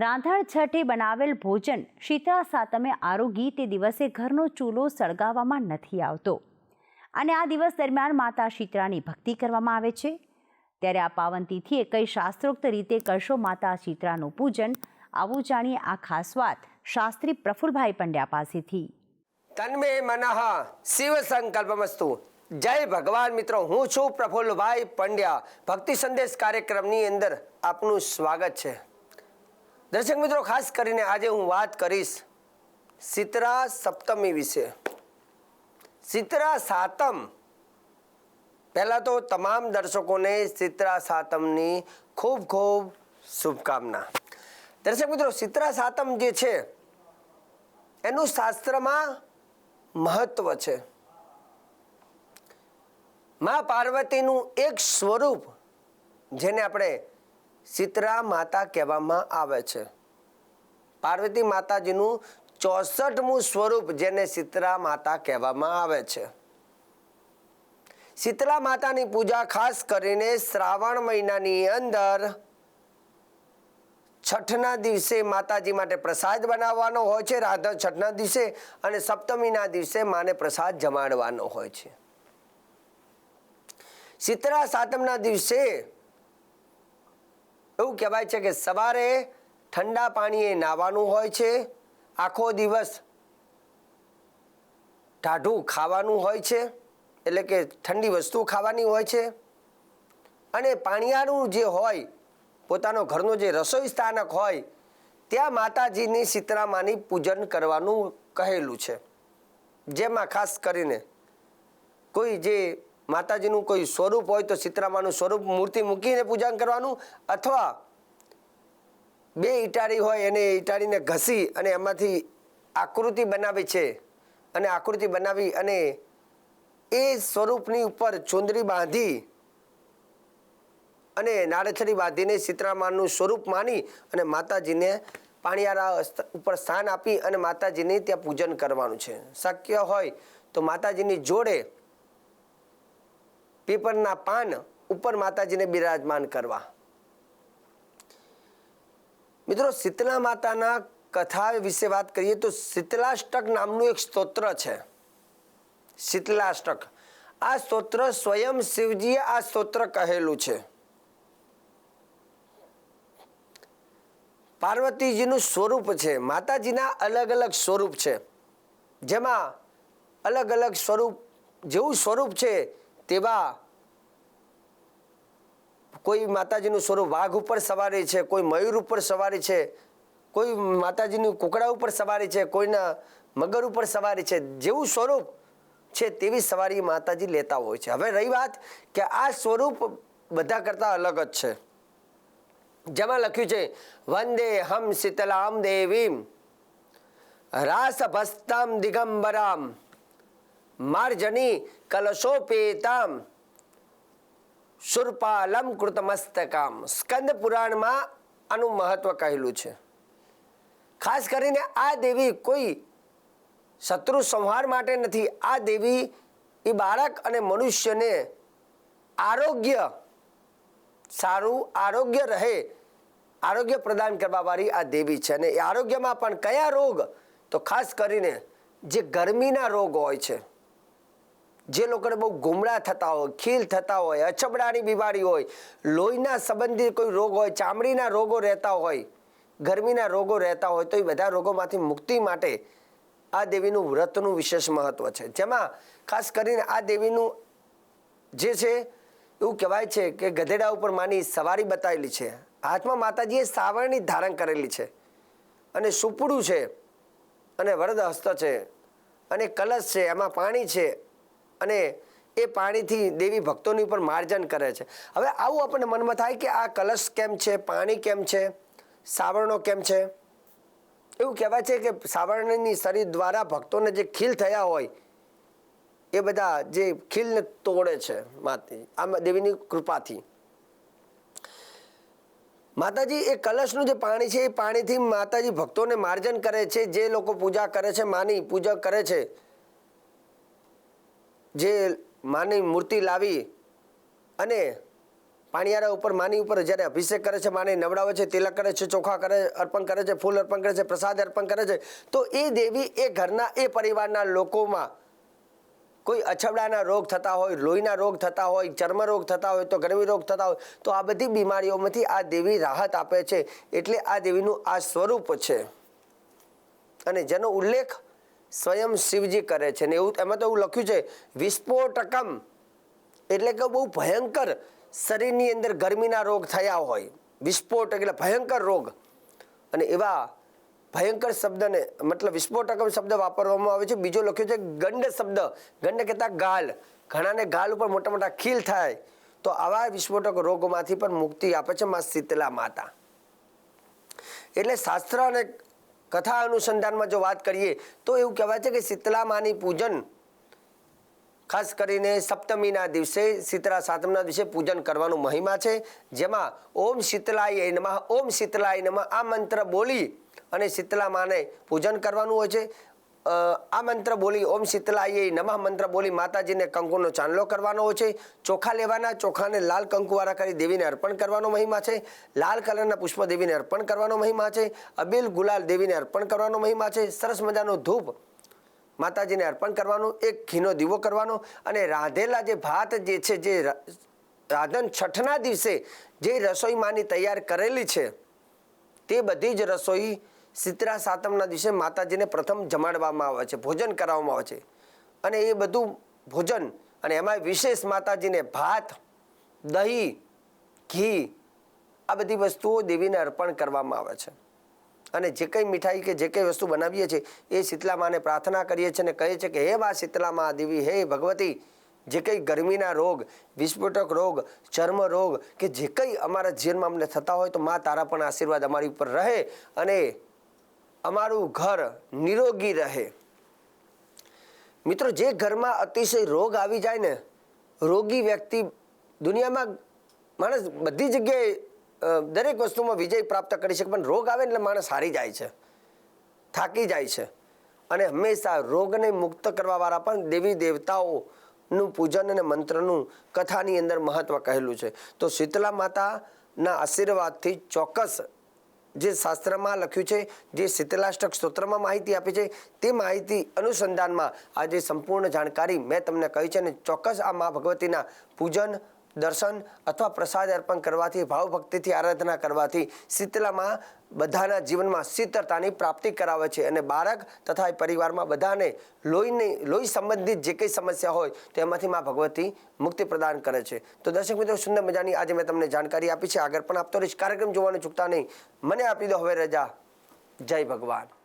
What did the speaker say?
રાંધણ છઠે બનાવેલ ભોજન શીતળા સાતમે આરોગી તે દિવસે ઘરનો ચૂલો સળગાવવામાં નથી આવતો. અને આ દિવસ દરમિયાન માતા શીતળાની ભક્તિ કરવામાં આવે છે. ત્યારે આ પાવન તિથિએ કઈ શાસ્ત્રોક્ત રીતે કરશો માતા શીતળાનું પૂજન, આવું જાણીએ આ ખાસ વાત શાસ્ત્રી પ્રફુલભાઈ પંડ્યા પાસેથી. તન્મે મનઃ શિવ સંકલ્પમસ્તુ. જય ભગવાન મિત્રો, હું છું પ્રફુલ્લભાઈ પંડ્યા. ભક્તિ સંદેશ કાર્યક્રમની અંદર આપનું સ્વાગત છે. દર્શક મિત્રો, ખાસ કરીને આજે હું વાત કરીશ શીતળા સપ્તમી વિશે. શીતળા સાતમ. પહેલાં તો તમામ દર્શકોને શીતળા સાતમની ખૂબ ખૂબ શુભકામના. દર્શક મિત્રો શીતળા સાતમ જે છે, એનું શાસ્ત્રમાં મહત્વ છે. મા પાર્વતીનું એક સ્વરૂપ, જેને આપણે શીતળા માતા કહેવામાં આવે છે. પાર્વતી માતાજીનું ચોસઠમું સ્વરૂપ જેને શીતળા માતા કહેવામાં આવે છે. શીતળા માતાની પૂજા ખાસ કરીને શ્રાવણ મહિનાની અંદર છઠના દિવસે માતાજી માટે પ્રસાદ બનાવવાનો હોય છે, રાધા છઠના દિવસે અને સપ્તમીના દિવસે માને પ્રસાદ જમાડવાનો હોય છે. શીતળા સાતમના દિવસે એવું કહેવાય છે કે સવારે ઠંડા પાણીએ નાહવાનું હોય છે, આખો દિવસ ટાઢું ખાવાનું હોય છે, એટલે કે ઠંડી વસ્તુ ખાવાની હોય છે. અને પાણીયાનું જે હોય, પોતાનો ઘરનો જે રસોઈ સ્થાનક હોય, ત્યાં માતાજીની સીતરામાની પૂજન કરવાનું કહેલું છે. જેમાં ખાસ કરીને કોઈ જે માતાજીનું કોઈ સ્વરૂપ હોય તો સીતરામાનું સ્વરૂપ મૂર્તિ મૂકીને પૂજન કરવાનું અથવા બે ઈટાળી હોય એને ઈટાળીને ઘસી અને એમાંથી આકૃતિ બનાવી છે અને આકૃતિ બનાવી અને એ સ્વરૂપની ઉપર ચુંદરી બાંધી અને નાળેછડી બાંધીને સીતરામાનું સ્વરૂપ માની અને માતાજીને પાણીયારા ઉપર સ્થાન આપી અને માતાજીને ત્યાં પૂજન કરવાનું છે. શક્ય હોય તો માતાજીની જોડે પીપળના પાન ઉપર માતાજીને બિરાજમાન કરવા. મિત્રો, શીતલા માતાના કથા વિશે વાત કરીએ તો શીતલાષ્ટક નામનું એક સ્તોત્ર છે. શીતલાષ્ટક. આ સ્તોત્ર સ્વયં શિવજીએ આ સ્તોત્ર કહેલું છે. પાર્વતીજીનું સ્વરૂપ છે. માતાજીના અલગ અલગ સ્વરૂપ છે. જેમાં અલગ અલગ સ્વરૂપ જેવું સ્વરૂપ છે તેવા કોઈ માતાજીનું સ્વરૂપ વાઘ ઉપર સવારી છે, કોઈ મયુર ઉપર સવારી છે, કોઈ માતાજીનું કુકડા ઉપર સવારી છે, કોઈના મગર ઉપર સવારી છે, જેવું સ્વરૂપ છે તેવી સવારી માતાજી લેતા હોય છે. હવે રહી વાત કે આ સ્વરૂપ બધા કરતાં અલગ જ છે. જેમાં લખ્યું છે, વંદે હમ શીતલામ દેવીમ રાસ ભસ્તામ દિગંબરામ માર્જની કલશોપેતામ સુરપાલમ કૃતમસ્તકામ સ્કંદ પુરાણમાં આનું મહત્વ કહેલું છે ખાસ કરીને આ દેવી કોઈ શત્રુ સંહાર માટે નથી આ દેવી એ બાળક અને મનુષ્યને આરોગ્ય સારું આરોગ્ય રહે આરોગ્ય પ્રદાન કરવાવાળી આ દેવી છે અને એ આરોગ્યમાં પણ કયા રોગ તો ખાસ કરીને જે ગરમીના રોગ હોય છે જે લોકોને બહુ ગુમડા થતા હોય, ખીલ થતા હોય, અછબડાની બીમારી હોય, લોહીના સંબંધિત કોઈ રોગ હોય, ચામડીના રોગો રહેતા હોય, ગરમીના રોગો રહેતા હોય, તો એ બધા રોગોમાંથી મુક્તિ માટે આ દેવીનું વ્રતનું વિશેષ મહત્વ છે. જેમાં ખાસ કરીને આ દેવીનું જે છે, એવું કહેવાય છે કે ગધેડા ઉપર માની સવારી બતાવેલી છે. હાથમાં માતાજીએ સાવરણી ધારણ કરેલી છે. અને સુપડું છે, અને વરદ હસ્ત છે, અને કલશ છે, એમાં પાણી છે અને એ પાણીથી દેવી ભક્તોની ઉપર માર્જન કરે છે. હવે આવું આપણને મનમાં થાય કે આ કલશ કેમ છે, પાણી કેમ છે, સાવરણો કેમ છે? એવું કહેવાય છે કે સાવરણની શરીર દ્વારા ભક્તોને જે ખીલ થયા હોય, એ બધા જે ખીલને તોડે છે માતી આ દેવીની કૃપાથી. માતાજી, એ કલશનું જે પાણી છે, એ પાણીથી માતાજી ભક્તોને માર્જન કરે છે, જે લોકો પૂજા કરે છે, માની પૂજા કરે છે જે માની મૂર્તિ લાવી અને પાણીયારા ઉપર માની ઉપર જ્યારે અભિષેક કરે છે, માને નવડાવે છે, તિલક કરે છે, ચોખા કરે, અર્પણ કરે છે, ફૂલ અર્પણ કરે છે, પ્રસાદ અર્પણ કરે છે, તો એ દેવી એ ઘરના, એ પરિવારના લોકોમાં કોઈ અછબડાના રોગ થતા હોય, લોહીના રોગ થતા હોય ચર્મરોગ થતા હોય, તો ગરમી રોગ થતા હોય, તો આ બધી બીમારીઓમાંથી આ દેવી રાહત આપે છે, એટલે આ દેવીનું આ સ્વરૂપ છે. અને જેનો ઉલ્લેખ સ્વયં શિવજી કરે છે ને એવું એમાં તો એવું લખ્યું છે, વિસ્ફોટકમ. એટલે કે બહુ ભયંકર શરીરની અંદર ગરમીના રોગ થયા હોય. વિસ્ફોટ એટલે ભયંકર રોગ. અને એવા ભયંકર શબ્દને મતલબ વિસ્ફોટકમ શબ્દ વાપરવામાં આવે છે. બીજો લખ્યો છે, ગંડ શબ્દ. ગંડ કહેતા ગાલ. ઘણાને ગાલ ઉપર મોટા મોટા ખીલ થાય તો આવા વિસ્ફોટક રોગોમાંથી પણ મુક્તિ આપે છે માં શીતલા માતા. એટલે શાસ્ત્ર અને કથા અનુસંધાનમાં જો વાત કરીએ, તો એવું કહેવાય છે કે શીતલા માની પૂજન, ખાસ કરીને સપ્તમીના દિવસે, શીતળા સાતમના દિવસે પૂજન કરવાનું મહિમા છે. જેમાં ઓમ શીતલાય નમઃ, ઓમ શીતલાય નમઃ આ મંત્ર બોલી અને શીતલા માને પૂજન કરવાનું હોય છે. આ મંત્ર બોલી ઓમ શીતલાય નમઃ મંત્ર બોલી માતાજીને કંકુનો ચાંદલો કરવાનો હોય છે. ચોખા લેવાના, ચોખાને લાલ કંકુવાળા કરી દેવીને અર્પણ કરવાનો મહિમા છે. લાલ કલરના પુષ્પ દેવીને અર્પણ કરવાનો મહિમા છે. અબીલ ગુલાલ દેવીને અર્પણ કરવાનો મહિમા છે. સરસ મજાનો ધૂપ માતાજીને અર્પણ કરવાનું, એક ઘીનો દીવો કરવાનો અને રાંધેલા જે ભાત જે છે, જે રાધન છઠના દિવસે જે રસોઈ માની તૈયાર કરેલી છે, તે બધી જ રસોઈ શીતળા સાતમના દિવસે માતાજીને પ્રથમ જમાડવામાં આવે છે, ભોજન કરાવવામાં આવે છે. અને એ બધું ભોજન અને એમાં વિશેષ માતાજીને ભાત, દહીં, ઘી, આ બધી વસ્તુઓ દેવીને અર્પણ કરવામાં આવે છે. અને જે કંઈ મીઠાઈ કે જે કંઈ વસ્તુ બનાવીએ છીએ, એ શીતલા માને પ્રાર્થના કરીએ છીએ અને કહીએ છીએ કે, હે મા શીતલા મા દેવી, હે ભગવતી, જે કંઈ ગરમીના રોગ, વિસ્ફોટક રોગ, ચર્મ રોગ કે જે કંઈ અમારા જીવનમાં અમને થતા હોય તો મા તારા પણ આશીર્વાદ અમારી ઉપર રહે અને અમારું ઘર નિરોગી રહે. મિત્રો, જે ઘરમાં અતિશય રોગ આવી જાય ને, રોગી વ્યક્તિ દુનિયામાં માણસ બધી જગ્યાએ દરેક વસ્તુમાં વિજય પ્રાપ્ત કરી શકે, પણ રોગ આવે એટલે માણસ હારી જાય છે, થાકી જાય છે. અને હંમેશા રોગને મુક્ત કરવાવાળા પણ દેવી દેવતાઓનું પૂજન અને મંત્રનું કથાની અંદર મહત્ત્વ કહેલું છે. તો શીતલા માતાના આશીર્વાદથી ચોક્કસ જે શાસ્ત્રમાં લખ્યું છે, જે શીતલાષ્ટક સ્તોત્રમાં માહિતી આપી છે, તે માહિતી અનુસંધાનમાં આ જે સંપૂર્ણ જાણકારી મેં તમને કહી છે અને ચોક્કસ આ મા ભગવતીના પૂજન દર્શન અથવા પ્રસાદ અર્પણ કરવાથી, ભાવભક્તિથી, આરાધના કરવાથી શીતલામાં બધાના જીવનમાં શીતળતાની પ્રાપ્તિ કરાવે છે અને બાળક તથા પરિવારમાં બધાને લોહીની, લોહી સંબંધિત જે કંઈ સમસ્યા હોય તેમાંથી મા ભગવતી મુક્તિ પ્રદાન કરે છે. તો દર્શક મિત્રો, સુંદર મજાની આજે મેં તમને જાણકારી આપી છે. આગળ પણ આપતો રહીશ. કાર્યક્રમ જોવાનું ચૂકતા નહીં. મને આપી દો હવે રજા. જય ભગવાન.